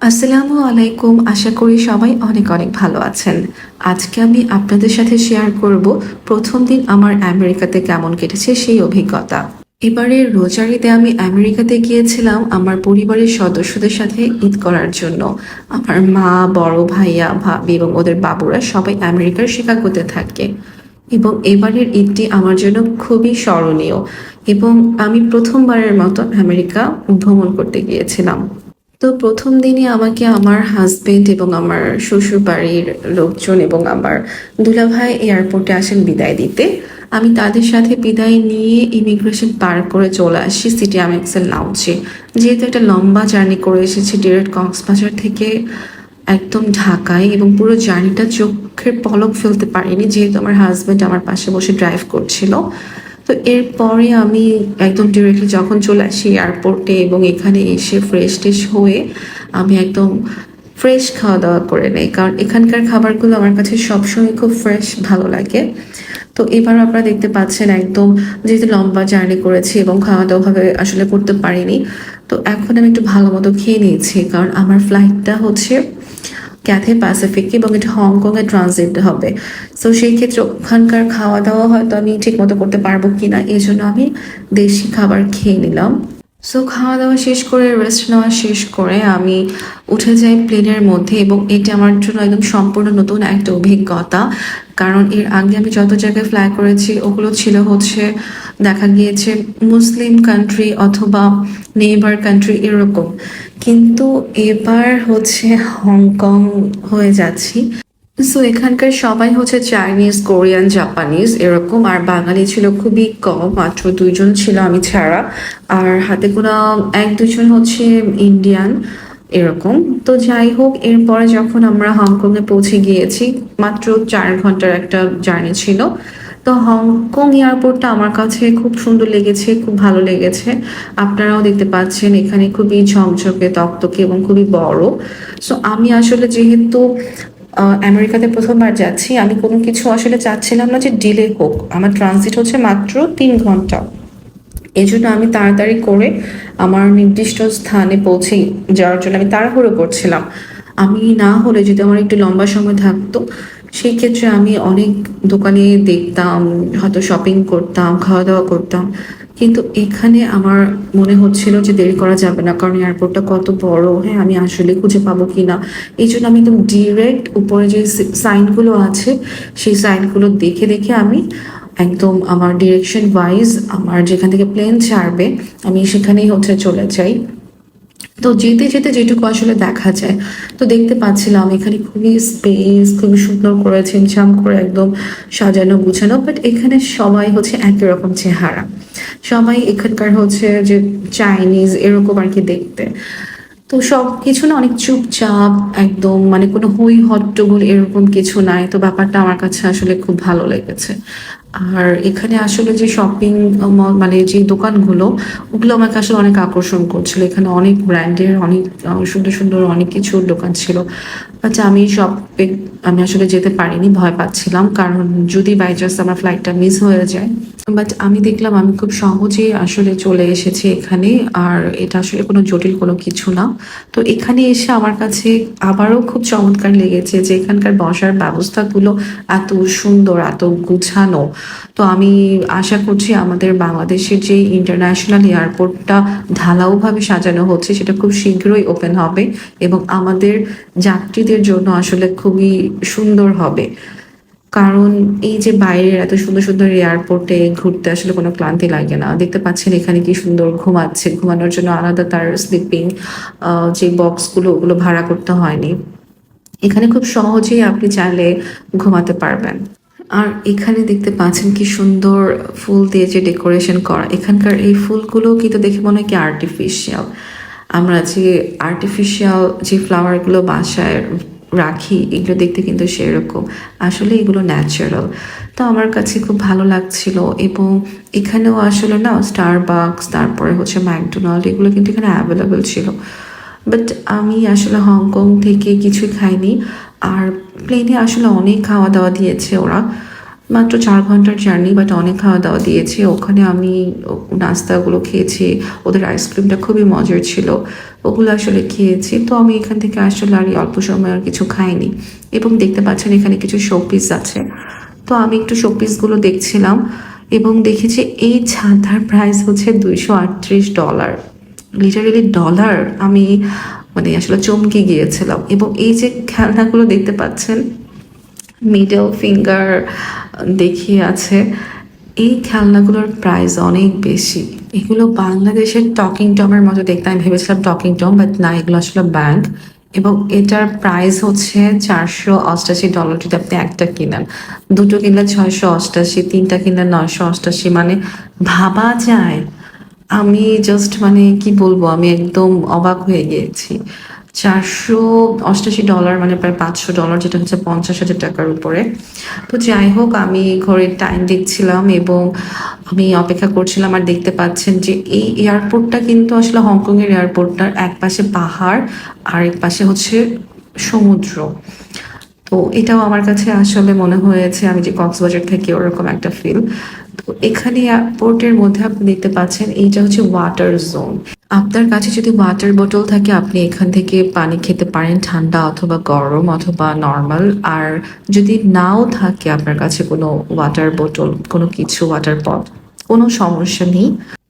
আসসালামু আলাইকুম। আশা করি সবাই অনেক অনেক ভালো আছেন। আজকে আমি আপনাদের সাথে শেয়ার করব প্রথম দিন আমার আমেরিকাতে কেমন কেটেছে সেই অভিজ্ঞতা। এবারে রোজারিতে আমি আমেরিকাতে গিয়েছিলাম আমার পরিবারের সদস্যদের সাথে ঈদ করার জন্য। আমার মা, বড় ভাইয়া, ভাবি এবং ওদের বাবুরা সবাই আমেরিকার শিকাগোতে থাকে। এবং এবারের ঈদটি আমার জন্য খুবই স্মরণীয়। এবং আমি প্রথমবারের মতো আমেরিকা ভ্রমণ করতে গিয়েছিলাম। তো প্রথম দিনই আমাকে আমার হাজবেন্ড এবং আমার শ্বশুর বাড়ির লোকজন এবং আমার দুলাভাই এয়ারপোর্টে আসেন বিদায় দিতে। আমি তাদের সাথে বিদায় নিয়ে ইমিগ্রেশন পার করে চলে আসি সিটি আমেক্সেল লাউঞ্জে যেহেতু একটা লম্বা জার্নি করে এসেছি ডিরেক্ট কক্সবাজার থেকে একদম ঢাকায় এবং পুরো জার্নিটা চোখের পলক ফেলতে পারিনি, যেহেতু আমার হাজবেন্ড আমার পাশে বসে ড্রাইভ করছিল। তো এরপরে আমি একদম ডিরেক্টলি যখন চলে আসি এয়ারপোর্টে এবং এখানে এসে ফ্রেশ টেশ হয়ে আমি একদম ফ্রেশ খাওয়া দাওয়া করে নেই। কারণ এখানকার খাবারগুলো আমার কাছে সবসময় খুব ফ্রেশ ভালো লাগে। তো এবার আপনারা দেখতে পাচ্ছেন একদম যেহেতু লম্বা জার্নি করেছি এবং খাওয়া দাওয়া ভাবে আসলে করতে পারিনি, তো এখন আমি একটু ভালো মতো খেয়ে নিয়েছি। কারণ আমার ফ্লাইটটা হচ্ছে ক্যাথে প্যাসিফিক এবং এটা হংকংয়ে ট্রানজিট হবে। সো সেই ক্ষেত্রে ওখানকার খাওয়া দাওয়া হয়তো আমি ঠিক মতো করতে পারব কিনা এই জন্য আমি দেশি খাবার খেয়ে নিলাম। সো খাওয়া দাওয়া শেষ করে রেস্ট নেওয়া শেষ করে আমি উঠে যাই প্লেনের মধ্যে এবং এটা আমার জন্য একদম সম্পূর্ণ নতুন একটা অভিজ্ঞতা। কারণ এর আগে আমি যত জায়গায় ফ্লাই করেছি, ওগুলো ছিল হচ্ছে দেখা গিয়েছে মুসলিম কান্ট্রি অথবা নেইবার কান্ট্রি এরকম। কিন্তু এবার হচ্ছে হংকং হয়ে যাচ্ছি। সো এখানকার সবাই হচ্ছে চাইনিজ কোরিয়ান জাপানিজ এরকম, আর বাঙালি ছিল খুবই কম, মাত্র দুইজন ছিল আমি ছাড়া। আর হাতে গোনা এক দুজন হচ্ছে ইন্ডিয়ান এরকম। তো যাই হোক, এরপরে যখন আমরা হংকংয়ে পৌঁছে গিয়েছি, মাত্র চার ঘণ্টার একটা জার্নি ছিল। তো হংকং এয়ারপোর্টটা আমার কাছে খুব সুন্দর লেগেছে, খুব ভালো লেগেছে। আপনারাও দেখতে পাচ্ছেন, এখানে খুবই ঝকঝকে, তকতকে এবং খুবই বড়। সো আমি আসলে যেহেতু আমেরিকাতে প্রথমবার যাচ্ছি, আমি কোনো কিছু আসলে চাচ্ছিলাম না যে ডিলে হোক। আমার ট্রানজিট হচ্ছে মাত্র তিন ঘণ্টা। এই জন্য আমি তাড়াতাড়ি করে আমার নির্দিষ্ট স্থানে পৌঁছে যাওয়ার জন্য আমি তাড়াহুড়ো করছিলাম। আমি না হলে যদি আমার একটু লম্বা সময় থাকতো সেই ক্ষেত্রে আমি অনেক দোকানে দেখতাম, হয়তো শপিং করতাম খাওয়া দাওয়া করতাম। কিন্তু এখানে আমার মনে হচ্ছিল যে দেরি করা যাবে না, কারণ এয়ারপোর্টটা কত বড় হ্যাঁ আমি আসলে খুঁজে পাবো কিনা। এই জন্য আমি একদম ডিরেক্ট উপরে যে সাইনগুলো আছে, সেই সাইনগুলো দেখে দেখে আমি একদম আমার ডিরেকশন ওয়াইজ আমার যেখান থেকে প্লেন ছাড়বে, আমি সেখানেই হচ্ছে চলে যাই। তো যেতে যেতে যেটুকু আসলে দেখা যায়, তো দেখতে পাচ্ছিলাম এখানে খুবই স্পেস খুবই সুন্দর করে ছিমছাম করে একদম সাজানো, গুছানো বাট এখানে সবাই হচ্ছে একই রকম চেহারা। সবাই এখানকার হচ্ছে যে চাইনিজ এরকম আর কি দেখতে। তো সব কিছু না অনেক চুপচাপ, একদম মানে কোনো হই হট্টগোল এরকম কিছু নাই, তো ব্যাপারটা আমার কাছে আসলে খুব ভালো লেগেছে। আর এখানে আসলে যে শপিং মানে যে দোকানগুলো, ওগুলো আমাকে আসলে অনেক আকর্ষণ করছিল। এখানে অনেক ব্র্যান্ডের অনেক সুন্দর সুন্দর অনেক কিছুর দোকান ছিল। বাট আমি শপে আমি আসলে যেতে পারিনি, ভয় পাচ্ছিলাম। কারণ যদি বাই চান্স আমার ফ্লাইটটা মিস হয়ে যায় বাট আমি দেখলাম আমি খুব সহজেই আসলে চলে এসেছি এখানে, আর এটা আসলে কোনো জটিল কোনো কিছু না। তো এখানে এসে আমার কাছে আবারও খুব চমৎকার লেগেছে যে এখানকার বসার ব্যবস্থাগুলো এত সুন্দর, এত গুছানো। তো আমি আশা করছি আমাদের বাংলাদেশের যে ইন্টারন্যাশনাল এয়ারপোর্টটা ঢালাওভাবে সাজানো হচ্ছে, সেটা খুব শীঘ্রই ওপেন হবে এবং আমাদের যাত্রীদের জন্য আসলে খুবই সুন্দর হবে। কারণ এই যে বাইরের এত সুন্দর সুন্দর এয়ারপোর্টে ঘুরতে আসলে কোনো ক্লান্তি লাগে না। দেখতে পাচ্ছেন এখানে কি সুন্দর ঘুমাচ্ছে। ঘুমানোর জন্য আলাদা তার স্লিপিং যে বক্সগুলো ওগুলো ভাড়া করতে হয়নি। এখানে খুব সহজেই আপনি চাইলে ঘুমাতে পারবেন। আর এখানে দেখতে পাচ্ছেন কি সুন্দর ফুল দিয়ে যে ডেকোরেশন করা। এখানকার এই ফুলগুলো কিন্তু দেখে মনে হয় কি আর্টিফিশিয়াল আমরা যে আর্টিফিশিয়াল যে ফ্লাওয়ারগুলো বাসায় রাখি, এগুলো দেখতে কিন্তু সেরকম। আসলে এগুলো ন্যাচারাল তো আমার কাছে খুব ভালো লাগছিল এবং এখানেও আসলে না স্টারবাকস তারপরে হচ্ছে ম্যাকডোনাল্ড এগুলো কিন্তু এখানে অ্যাভেলেবেল ছিল। বাট আমি আসলে হংকং থেকে কিছুই খাইনি। আর প্লেনে আসলে অনেক খাওয়া দাওয়া দিয়েছে ওরা। মাত্র চার ঘণ্টার জার্নি বাট অনেক খাওয়া দাওয়া দিয়েছে। ওখানে আমি নাস্তাগুলো খেয়েছি। ওদের আইসক্রিমটা খুবই মজার ছিল। ওগুলো আসলে খেয়েছি। তো আমি এখান থেকে আসলে আর অল্প সময় আর কিছু খাইনি। এবং দেখতে পাচ্ছেন এখানে কিছু শোপিস আছে। তো আমি একটু শোপিসগুলো দেখছিলাম এবং দেখেছি এই ছাতার প্রাইস হচ্ছে দুইশো আটত্রিশ ডলার লিটারেলি ডলার আমি মানে আসলে চমকে গিয়েছিলাম। এবং এই যে খেলনাগুলো দেখতে পাচ্ছেন মিডল ফিঙ্গার দেখিয়ে আছে, এই খেলনাগুলোর প্রাইস অনেক বেশি। এগুলো বাংলাদেশের টকিং টমের মতো দেখতে। আমি ভেবেছিলাম টকিং টম বাট না, এগুলো আসলে ব্যাংক এবং এটার প্রাইস হচ্ছে চারশো অষ্টাশি ডলার যদি আপনি একটা কিনেন। দুটো কিনলে ছয়শো অষ্টাশি, তিনটা কিনলে নয়শো অষ্টাশি। মানে ভাবা যায়। আমি জাস্ট মানে কি বলব, আমি একদম অবাক হয়ে গিয়েছি। চারশো অষ্টাশি ডলার মানে প্রায় পাঁচশো ডলার যেটা হচ্ছে পঞ্চাশ হাজার টাকার উপরে। তো যাই হোক, আমি ঘরের টাইম দেখছিলাম এবং আমি অপেক্ষা করছিলাম আর দেখতে পাচ্ছেন যে এই এয়ারপোর্টটা কিন্তু আসলে হংকংয়ের এয়ারপোর্টটার এক পাশে পাহাড়, আর এক পাশে হচ্ছে সমুদ্র। তো এটাও আমার কাছে আসলে মনে হয়েছে, আমি যে কক্সবাজার থেকে ওরকম একটা ফিল এখানে এয়ারপোর্টের মধ্যে আপনি দেখতে পাচ্ছেন এইটা হচ্ছে ওয়াটার জোন আপনার কাছে যদি ওয়াটার বোতল থাকে, আপনি এখান থেকে পানি খেতে পারেন ঠান্ডা অথবা গরম অথবা নর্মাল আর যদি নাও থাকে আপনার কাছে কোনো ওয়াটার বোতল কোনো কিছু ওয়াটার পট কোনো সমস্যা নেই।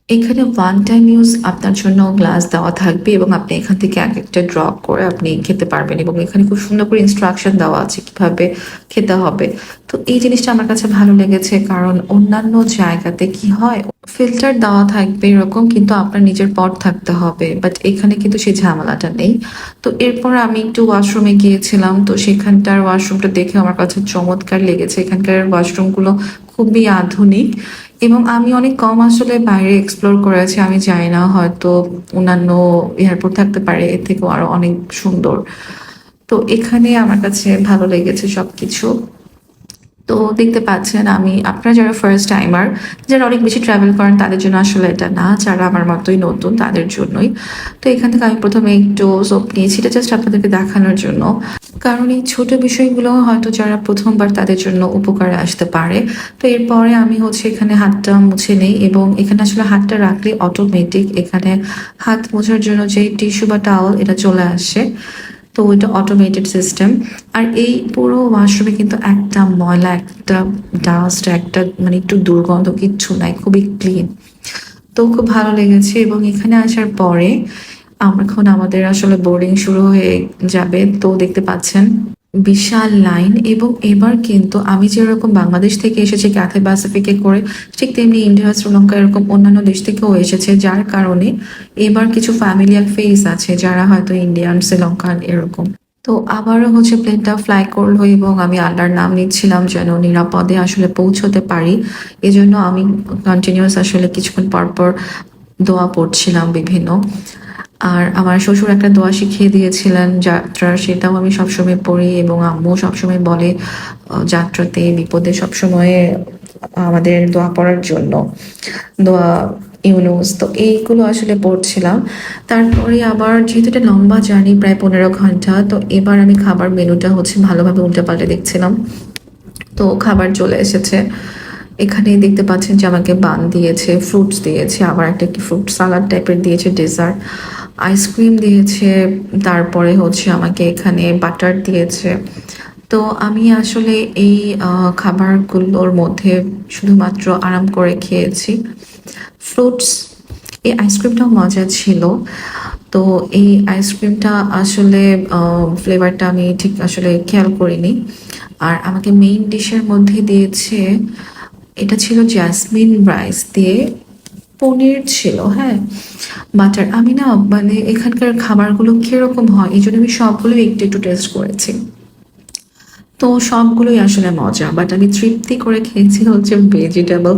এখানে ওয়ান টাইম ইউজ আপনার জন্য গ্লাস দেওয়া থাকবে এবং আপনি এখান থেকে এক একটা ড্রপ করে আপনি খেতে পারবেন এবং এখানে খুব সুন্দর করে ইনস্ট্রাকশন দেওয়া আছে কীভাবে খেতে হবে। তো এই জিনিসটা আমার কাছে ভালো লেগেছে কারণ অন্যান্য জায়গাতে কি হয় ফিল্টার দেওয়া থাকবে এরকম কিন্তু আপনার নিজের পট থাকতে হবে বাট এখানে কিন্তু সেই ঝামেলাটা নেই। তো এরপর আমি একটু ওয়াশরুমে গিয়েছিলাম তো সেখানটার ওয়াশরুমটা দেখে আমার কাছে চমৎকার লেগেছে। এখানকার ওয়াশরুমগুলো খুবই আধুনিক এবং আমি অনেক কম আসলে বাইরে এক্সপ্লোর করেছি আমি যাই না, হয়তো অন্যান্য এয়ারপোর্ট থাকতে পারে, এর থেকেও আরও অনেক সুন্দর। তো এখানে আমার কাছে ভালো লেগেছে সবকিছু। তো দেখতে পাচ্ছেন আমি, আপনারা যারা ফার্স্ট টাইমার যারা অনেক বেশি ট্রাভেল করেন, তাদের জন্য আসলে এটা না, যারা আমার মতোই নতুন, তাদের জন্যই। তো এখান থেকে আমি প্রথমে একটু সোপ নিয়েছি, এটা জাস্ট আপনাদেরকে দেখানোর জন্য। কারণ এই ছোট বিষয়গুলো হয়তো যারা প্রথমবার তাদের জন্য উপকারে আসতে পারে। তো এরপরে আমি হচ্ছে এখানে হাতটা মুছে নেই এবং এখানে আসলে হাতটা রাখলে অটোমেটিক এখানে হাত মোছার জন্য যে টিস্যু বা টাওয়াল এটা চলে আসে। তো ওইটা অটোমেটেড সিস্টেম আর এই পুরো ওয়াশরুমে কিন্তু একটা ময়লা, একটা ডাস্ট একটা মানে একটু দুর্গন্ধ, কিচ্ছু নাই, খুবই ক্লিন তো খুব ভালো লেগেছে এবং এখানে আসার পরে আমরা এখন আমাদের আসলে বোর্ডিং শুরু হয়ে যাবে। তো দেখতে পাচ্ছেন বিশাল লাইন এবং এবার কিন্তু আমি যেরকম বাংলাদেশ থেকে এসেছি ক্যাথে প্যাসিফিকে করে, ঠিক তেমনি ইন্ডিয়া শ্রীলঙ্কা এরকম অন্যান্য দেশ থেকেও এসেছে, যার কারণে এবার কিছু ফ্যামিলিয়াল ফেস আছে যারা হয়তো ইন্ডিয়ান শ্রীলঙ্কান এরকম। তো আবারও হচ্ছে প্লেনটা ফ্লাই করল এবং আমি আল্লাহর নাম নিচ্ছিলাম যেন নিরাপদে আসলে পৌঁছতে পারি। এজন্য আমি কন্টিনিউয়াস আসলে কিছুক্ষণ পর পর দোয়া পড়ছিলাম বিভিন্ন। আর আমার শ্বশুর একটা দোয়া শিখিয়ে দিয়েছিলেন যাত্রা সেটাও আমি সবসময় পড়ি এবং আম্মু সবসময় বলে যাত্রাতে, বিপদে সবসময় আমাদের দোয়া পড়ার জন্য। দোয়া, ইউনুস, তো এইগুলো আসলে পড়ছিলাম। তারপরে আবার যেহেতু এটা লম্বা জার্নি, প্রায় পনেরো ঘণ্টা, তো এবার আমি খাবার মেনুটা হচ্ছে ভালোভাবে উল্টে পাল্টে দেখছিলাম। তো খাবার চলে এসেছে। এখানে দেখতে পাচ্ছেন যে আমাকে বান দিয়েছে ফ্রুটস দিয়েছে, আবার একটা কি ফ্রুট সালাড টাইপের দিয়েছে ডেজার্ট আইসক্রিম দিয়েছে, তারপরে হচ্ছে আমাকে এখানে বাটার দিয়েছে। তো আমি আসলে এই খাবারগুলোর মধ্যে শুধুমাত্র আরাম করে খেয়েছি। ফ্রুটস এই আইসক্রিমটাও মজা ছিল। তো এই আইসক্রিমটা আসলে ফ্লেভারটা আমি ঠিক আসলে খেয়াল করিনি। আর আমাকে মেইন ডিশের মধ্যে দিয়েছে, এটা ছিল জ্যাসমিন রাইস দিয়ে পনির ছিল হ্যাঁ। বাটার, আমি না মানে এখানকার খাবারগুলো কীরকম হয়, এই জন্য আমি সবগুলো একটু একটু টেস্ট করেছি। তো সবগুলোই আসলে মজা বাট আমি তৃপ্তি করে খেয়েছি হচ্ছে ভেজিটেবল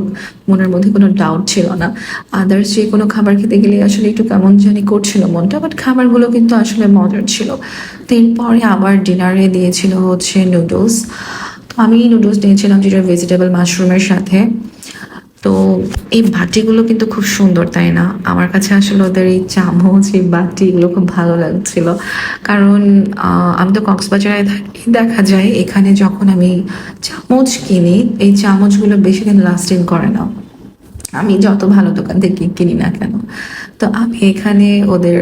মনের মধ্যে কোনো ডাউট ছিল না। আদার্স যে কোনো খাবার খেতে গেলে আসলে একটু কেমন জানি করছিল মনটা বাট খাবারগুলো কিন্তু আসলে মজার ছিল। তো এরপরে আবার ডিনারে দিয়েছিল হচ্ছে নুডলস তো আমি নুডলস নিয়েছিলাম যেটা ভেজিটেবল মাশরুমের সাথে। তো এই বাটিগুলো কিন্তু খুব সুন্দর, তাই না? আমার কাছে আসলে ওদের এই চামচ, এই বাটি এগুলো খুব ভালো লাগছিল। কারণ আমি তো কক্সবাজারে থাকি, দেখা যায় এখানে যখন আমি চামচ কিনি, এই চামচগুলো বেশি দিন লাস্টিং করে না। আমি যত ভালো দোকান থেকে কিনি না কেন। তো আমি এখানে ওদের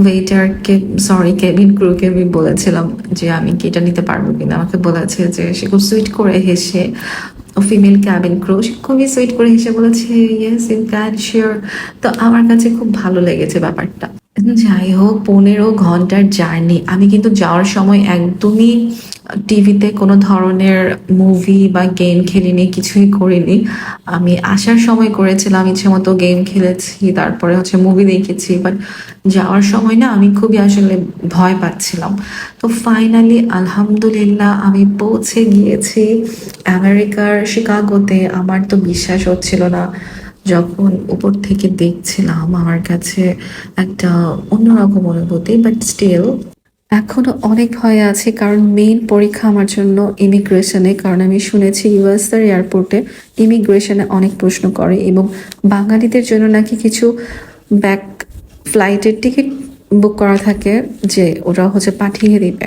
ওয়েটারকে সরি কেবিন ক্রুকে আমি বলেছিলাম যে আমি কি এটা নিতে পারব কিনা? আমাকে বলেছে যে সে খুব সুইট করে হেসে ফিমেল ক্যাবিন ক্রু। সে খুবই সুইট করে হেসে বলেছে ইয়েস ইউ ক্যান শিওর তো আমার কাছে খুব ভালো লেগেছে ব্যাপারটা। যাই হোক, পনেরো ঘণ্টার জার্নি। আমি কিন্তু যাওয়ার সময় একদমই টিভিতে কোনো ধরনের মুভি বা গেম খেলিনি কিছুই করিনি। আমি আসার সময় করেছিলাম, ইচ্ছে মতো গেম খেলেছি, তারপরে হচ্ছে মুভি দেখেছি বাট যাওয়ার সময় না আমি খুবই আসলে ভয় পাচ্ছিলাম। তো ফাইনালি আলহামদুলিল্লাহ, আমি পৌঁছে গিয়েছি আমেরিকার শিকাগোতে আমার তো বিশ্বাস হচ্ছিল না। যখন উপর থেকে দেখছিলাম, আমার কাছে একটা অন্যরকম অনুভূতি বাট স্টিল এখনও অনেক ভয় আছে, কারণ মেইন পরীক্ষা আমার জন্য ইমিগ্রেশনে কারণ আমি শুনেছি ইউএস এর এয়ারপোর্টে ইমিগ্রেশনে অনেক প্রশ্ন করে এবং বাঙালিদের জন্য নাকি কিছু ব্যাক ফ্লাইটের টিকিট বুক করা থাকে যে ওরা হচ্ছে পাঠিয়ে দিবে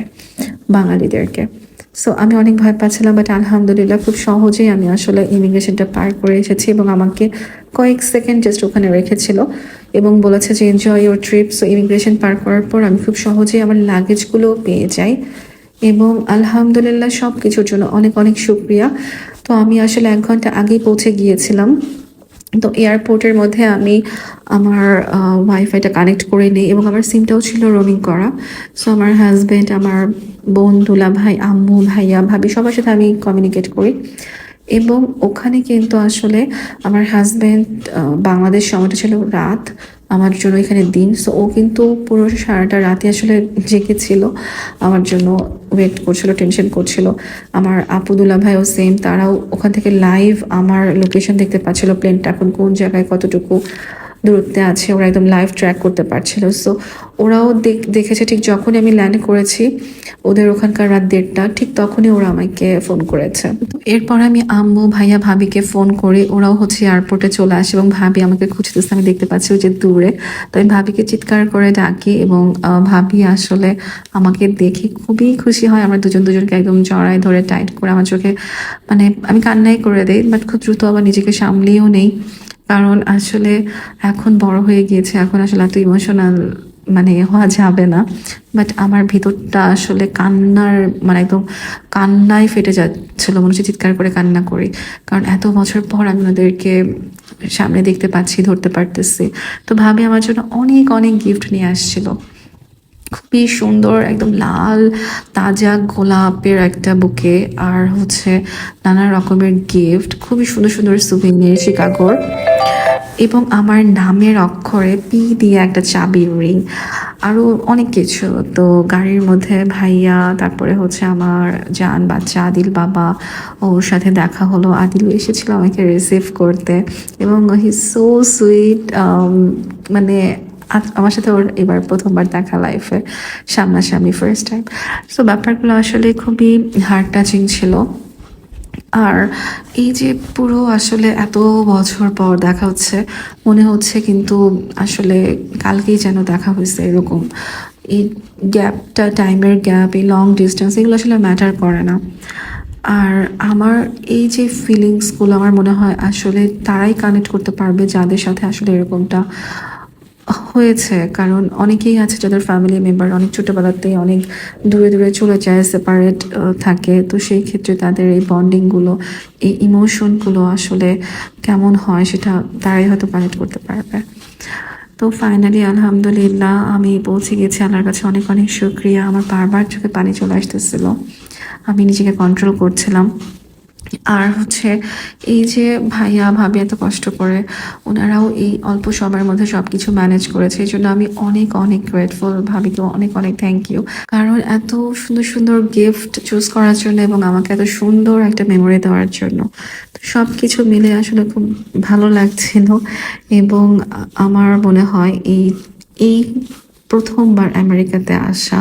বাঙালিদেরকে। সো আমি অনেক ভয় পাচ্ছিলাম বাট আলহামদুলিল্লাহ খুব সহজেই আমি আসলে ইমিগ্রেশনটা পার করে এসেছি এবং আমাকে কয়েক সেকেন্ড জাস্ট ওখানে রেখেছিল এবং বলেছে যে enjoy your trip so immigration পার করার পর আমি খুব সহজেই আমার লাগেজগুলো পেয়ে যাই এবং আলহামদুলিল্লাহ সব কিছুর জন্য অনেক অনেক শুক্রিয়া। তো আমি আসলে এক ঘণ্টা আগেই পৌঁছে গিয়েছিলাম। তো এয়ারপোর্টের মধ্যে আমি আমার ওয়াইফাইটা কানেক্ট করে নিই এবং আমার সিমটাও ছিল রোমিং করা। সো আমার হাজব্যান্ড আমার বোন দুলা ভাই, আম্মু, ভাইয়া, ভাবি সবার সাথে আমি কমিউনিকেট করি। এবং ওখানে কিন্তু আসলে আমার হাজব্যান্ড বাংলাদেশ সময়টা ছিল রাত। আমার জন্য এখানে দিন। সো ও কিন্তু পুরো সারাটা রাতে আসলে জেগেছিল আমার জন্য ওয়েট করছিল টেনশন করছিল। আমার আপুদুল্লা ভাইও সেম তারাও ওখান থেকে লাইভ আমার লোকেশন দেখতে পাচ্ছিল প্লেনটা এখন কোন জায়গায়, কতটুকু। দূরত্বে আছে, ওরা একদম লাইভ ট্র্যাক করতে পারছিল। সো ওরাও দেখ- দেখেছে ঠিক যখনই আমি ল্যান্ড করেছি, ওদের ওখানকার রাত দেড়টা, ঠিক তখনই ওরা আমাকে ফোন করেছে। এরপর আমি আম্মু, ভাইয়া, ভাবিকে ফোন করি, ওরাও হচ্ছে এয়ারপোর্টে চলে আসে এবং ভাবি আমাকে খুঁজতেছে, আমি দেখতে পাচ্ছি ওই যে দূরে। তো আমি ভাবিকে চিৎকার করে ডাকি এবং ভাবি আসলে আমাকে দেখে খুবই খুশি হয়। আমরা দুজন দুজনকে একদম জড়ায় ধরে টাইট করে আমার চোখে মানে আমি কান্নাই করে দেই বাট খুব দ্রুত আবার নিজেকে সামলিয়েও নেই। কারণ আসলে এখন বড় হয়ে গিয়েছে, এখন আসলে এত ইমোশনাল মানে হওয়া যাবে না। বাট আমার ভিতরটা আসলে কান্নার মানে একদম কান্নায় ফেটে যাচ্ছিল, মনে হচ্ছে চিৎকার করে কান্না করি। কারণ এত বছর পর আমি ওদেরকে সামনে দেখতে পাচ্ছি, ধরতে পারতেছি। তো ভাবি আমার জন্য অনেক অনেক গিফট নিয়ে আসছিল। খুবই সুন্দর, একদম লাল, তাজা গোলাপের একটা বুকে আর হচ্ছে নানা রকমের গিফট খুবই সুন্দর সুন্দর সুভিনির শিকাগোর। এবং আমার নামের অক্ষরে পি দিয়ে একটা চাবি রিং আরও অনেক কিছু, তো গাড়ির মধ্যে ভাইয়া, তারপরে হচ্ছে আমার জান, বাচ্চা, আদিল বাবা, ওর সাথে দেখা হলো। আদিল এসেছিল আমাকে রিসিভ করতে। এবং হি সো সুইট মানে আমার সাথে ওর এবার প্রথমবার দেখা লাইফে সামনাসামনি ফার্স্ট টাইম সো ব্যাপারগুলো আসলে খুবই হার্ট টাচিং ছিল। আর এই যে পুরো আসলে এত বছর পর দেখা হচ্ছে, মনে হচ্ছে কিন্তু আসলে কালকেই যেন দেখা হয়েছে এরকম। এই গ্যাপটা টাইমের গ্যাপ এই লং ডিস্টেন্স এগুলো আসলে ম্যাটার করে না। আর আমার এই যে ফিলিংসগুলো আমার মনে হয় আসলে তারাই কানেক্ট করতে পারবে যাদের সাথে আসলে এরকমটা হয়েছে, কারণ অনেকেই আছে যাদের ফ্যামিলি মেম্বার অনেক ছোটোবেলাতেই অনেক দূরে দূরে চলে যায় সেপারেট থাকে। তো সেই ক্ষেত্রে তাদের এই বন্ডিংগুলো এই ইমোশনগুলো আসলে কেমন হয় সেটা তারাই হয়তো কানেক্ট করতে পারবে। তো ফাইনালি আলহামদুলিল্লাহ, আমি পৌঁছে গেছি। আল্লাহর কাছে অনেক অনেক শুক্রিয়া। আমার বারবার চোখে পানি চলে আসতেছিল। আমি নিজেকে কন্ট্রোল করছিলাম। আর হচ্ছে এই যে ভাইয়া, ভাবি এত কষ্ট করে ওনারাও এই অল্প সময়ের মধ্যে সব কিছু ম্যানেজ করেছে, এই জন্য আমি অনেক অনেক গ্রেটফুল ভাবিকে অনেক অনেক থ্যাংক ইউ কারণ এত সুন্দর সুন্দর গিফট চুজ করার জন্য এবং আমাকে এত সুন্দর একটা মেমোরি দেওয়ার জন্য। তো সব কিছু মিলে আসলে খুব ভালো লাগছিল এবং আমার মনে হয় এই এই প্রথমবার আমেরিকাতে আসা,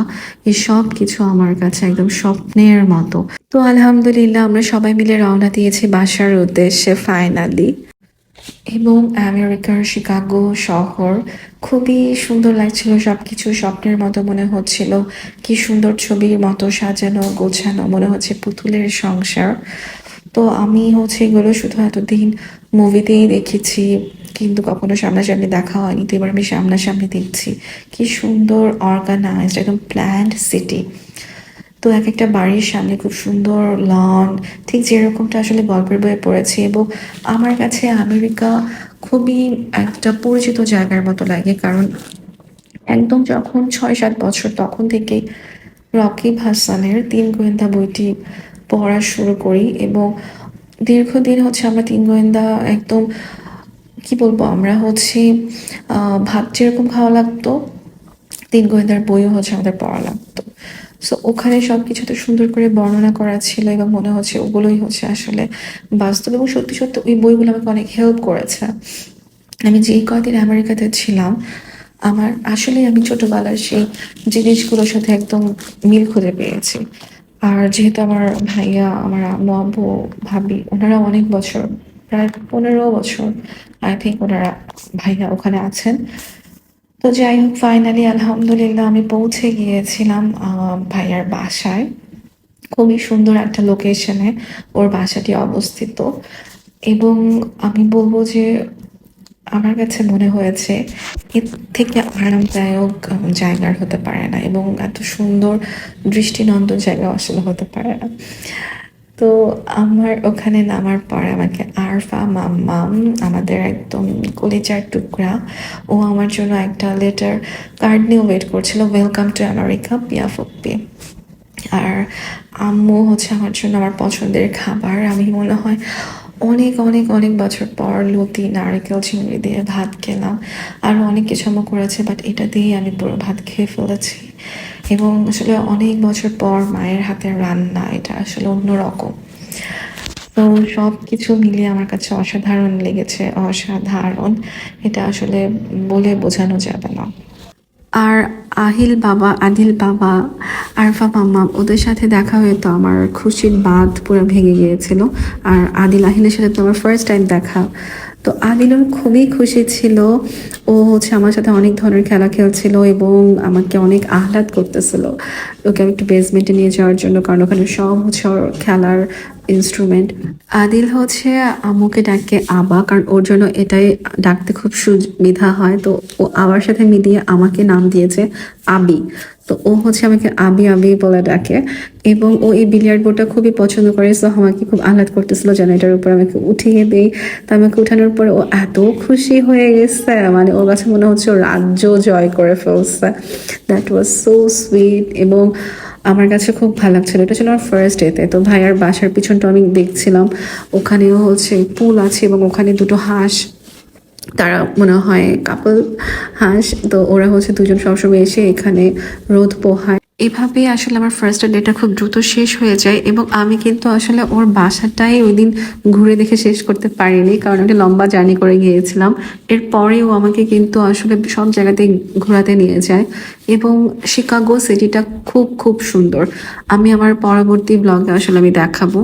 এই সব কিছু আমার কাছে একদম স্বপ্নের মতো। তো আলহামদুলিল্লাহ, আমরা সবাই মিলে রওনা দিয়েছি বাসার উদ্দেশ্যে ফাইনালি এবং আমেরিকার শিকাগো শহর, খুবই সুন্দর লাগছিল সব কিছু স্বপ্নের মতো মনে হচ্ছিল। কি সুন্দর ছবির মতো সাজানো, গোছানো, মনে হচ্ছে পুতুলের সংসার। তো আমি হচ্ছে এগুলো শুধু এতদিন মুভিতেই দেখেছি, কিন্তু কখনো সামনাসামনি দেখা হয়নি। তো এবার আমি সামনাসামনি দেখছি। কি সুন্দর অর্গানাইজড একদম প্ল্যান্ড সিটি তো এক একটা বাড়ির সামনে খুব সুন্দর লন ঠিক যেরকমটা আসলে গল্পের বইয়ে পড়েছি এবং আমার কাছে আমেরিকা খুবই একটা পরিচিত জায়গার মতো লাগে কারণ একদম যখন ছয় সাত বছর তখন থেকেই রকিব হাসানের তিন গোয়েন্দা বইটি পড়া শুরু করি এবং দীর্ঘদিন হচ্ছে আমরা তিন গোয়েন্দা একদম, কি বলব আমরা হচ্ছে ভাত যেরকম খাওয়া লাগতো, তিন গোয়েন্দার বইও হচ্ছে আমাদের পড়া লাগতো। সো ওখানে সব কিছু তো সুন্দর করে বর্ণনা করা ছিল এবং মনে হচ্ছে ওগুলোই হচ্ছে আসলে বাস্তব এবং সত্যি সত্যি ওই বইগুলো আমাকে অনেক হেল্প করেছে। আমি যেই কয়দিন আমেরিকাতে ছিলাম, আমার আসলে আমি ছোটবেলার সেই জিনিসগুলোর সাথে একদম মিল খুঁজে পেয়েছি। আর যেহেতু আমার ভাইয়া, আমার আম্মু ভাবি, ওনারা অনেক বছর, প্রায় পনেরো বছর আই থিঙ্ক ওনারা ভাইয়া ওখানে আছেন। তো যাই হোক ফাইনালি আলহামদুলিল্লাহ আমি পৌঁছে গিয়েছিলাম ভাইয়ার বাসায়। খুবই সুন্দর একটা লোকেশনে ওর বাসাটি অবস্থিত। এবং আমি বলব যে, আমার কাছে মনে হয়েছে, এর থেকে আরামদায়ক জায়গার হতে পারে না এবং এত সুন্দর দৃষ্টিনন্দন জায়গা আসলে হতে পারে না। তো আমার ওখানে নামার পর আমাকে আরফা মাম্মাম, আমাদের একদম কলিজার টুকরা, ও আমার জন্য একটা লেটার কার্ড নিয়ে ওয়েট করছিল ওয়েলকাম টু আমেরিকা পিয়াফুপ্পি আর আম্মু হচ্ছে আমার জন্য আমার পছন্দের খাবার। আমি মনে হয় অনেক অনেক অনেক বছর পর লতি, নারকেল, চিংড়ি দিয়ে ভাত খেলাম। আরও অনেক কিছু আম্মু করেছে বাট এটা দিয়েই আমি পুরো ভাত খেয়ে ফেলেছি। এবং আসলে অনেক বছর পর মায়ের হাতের রান্না, এটা আসলে অন্যরকম। তো সব কিছু মিলিয়ে আমার কাছে অসাধারণ লেগেছে, অসাধারণ। এটা আসলে বলে বোঝানো যাবে না। আর আহিল বাবা, আদিল বাবা, আরফা মাম্মা, ওদের সাথে দেখা হয়ে তো আমার খুশির বাঁধ পুরো ভেঙে গিয়েছিল। আর আদিল, আহিলের সাথে তো আমার ফার্স্ট টাইম দেখা। তো আদিলও খুবই খুশি ছিল। ও হচ্ছে আমার সাথে অনেক ধরনের খেলা খেলছিল এবং আমাকে অনেক আহ্লাদ করতেছিল। ওকে আমি একটু বেসমেন্টে নিয়ে যাওয়ার জন্য, কারণ ওখানে সব হচ্ছে খেলার ইনস্ট্রুমেন্ট আদিল হচ্ছে আম্মুকে ডাকে আবা, কারণ ওর জন্য এটাই ডাকতে খুব সুবিধা হয়। তো ও আবার সাথে মিলিয়ে আমাকে নাম দিয়েছে আবি। তো ও হচ্ছে আমাকে আবি আবি বলে ডাকে। এবং ও এই বিলিয়ার্ড বোর্ডটা খুবই পছন্দ করে সো আমাকে খুব আহ্লাদ করতেছিল যেন এটার উপর আমাকে উঠিয়ে দেই। তো আমাকে উঠানোর পরে ও এত খুশি হয়ে গেছে মানে ওর কাছে মনে হচ্ছে ও রাজ্য জয় করে ফেলছে। দ্যাট ওয়াজ সো সুইট এবং আমার কাছে খুব ভালো লাগছিল। এটা ছিল আমার ফার্স্ট ডেতে তো ভাইয়ার বাসার পিছনটা আমি দেখছিলাম। ওখানেও হচ্ছে পুল আছে এবং ওখানে দুটো হাঁস। তারা মনে হয় কাপল হাঁস। তো ওরা হচ্ছে দুজন সবসময় এসে এখানে রোদ পোহায়। এভাবেই আসলে আমার ফার্স্ট ডেটা খুব দ্রুত শেষ হয়ে যায় এবং আমি কিন্তু আসলে ওর বাসাটাই ওই দিন ঘুরে দেখে শেষ করতে পারিনি, কারণ একটা লম্বা জার্নি করে গিয়েছিলাম। এরপরেও আমাকে কিন্তু আসলে সব জায়গাতে ঘোরাতে নিয়ে যায় এবং শিকাগো সিটিটা খুব খুব সুন্দর। আমি আমার পরবর্তী ব্লগে আসলে আমি দেখাবো।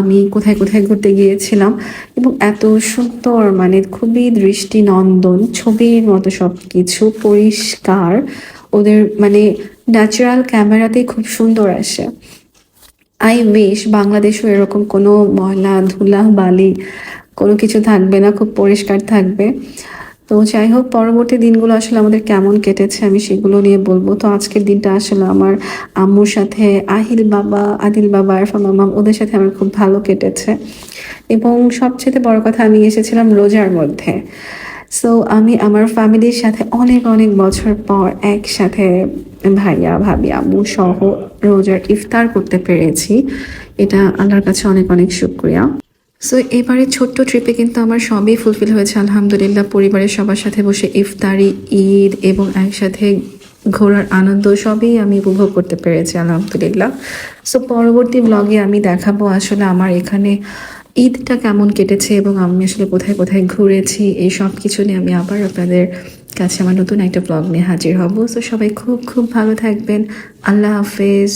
আমি কোথায় কোথায় ঘুরতে গিয়েছিলাম এবং এত সুন্দর মানে খুবই দৃষ্টিনন্দন, ছবির মতো সব কিছু পরিষ্কার। ওদের মানে ন্যাচারাল ক্যামেরাতেই খুব সুন্দর আসে। আই উইশ বাংলাদেশও এরকম কোনো ময়লা, ধুলা, বালি কোনো কিছু থাকবে না, খুব পরিষ্কার থাকবে। তো যাই হোক, পরবর্তী দিনগুলো আসলে আমাদের কেমন কেটেছে আমি সেগুলো নিয়ে বলব। তো আজকের দিনটা আসলে আমার আম্মুর সাথে, আহিল বাবা, আদিল বাবা, আরফা মামা ওদের সাথে আমার খুব ভালো কেটেছে। এবং সবচেয়ে বড় কথা আমি এসেছিলাম রোজার মধ্যে। সো আমি আমার ফ্যামিলির সাথে অনেক অনেক বছর পর একসাথে ভাইয়া, ভাবি, আম্মু সহ রোজার ইফতার করতে পেরেছি। এটা আল্লাহর কাছে অনেক অনেক শুক্রিয়া। সো এবারে ছোট্ট ট্রিপে কিন্তু আমার সবই ফুলফিল হয়েছে, আলহামদুলিল্লাহ। পরিবারের সবার সাথে বসে ইফতারি, ঈদ এবং একসাথে ঘোরার আনন্দ সবই আমি উপভোগ করতে পেরেছি, আলহামদুলিল্লাহ। সো পরবর্তী ব্লগে আমি দেখাবো আসলে আমার এখানে ঈদটা কেমন কেটেছে এবং আমি আসলে কোথায় কোথায় ঘুরেছি, এই সব কিছু নিয়ে আমি আবার আপনাদের কাছে আমার নতুন একটা ব্লগ নিয়ে হাজির হব। তো সবাই খুব খুব ভালো থাকবেন। আল্লাহ হাফেজ।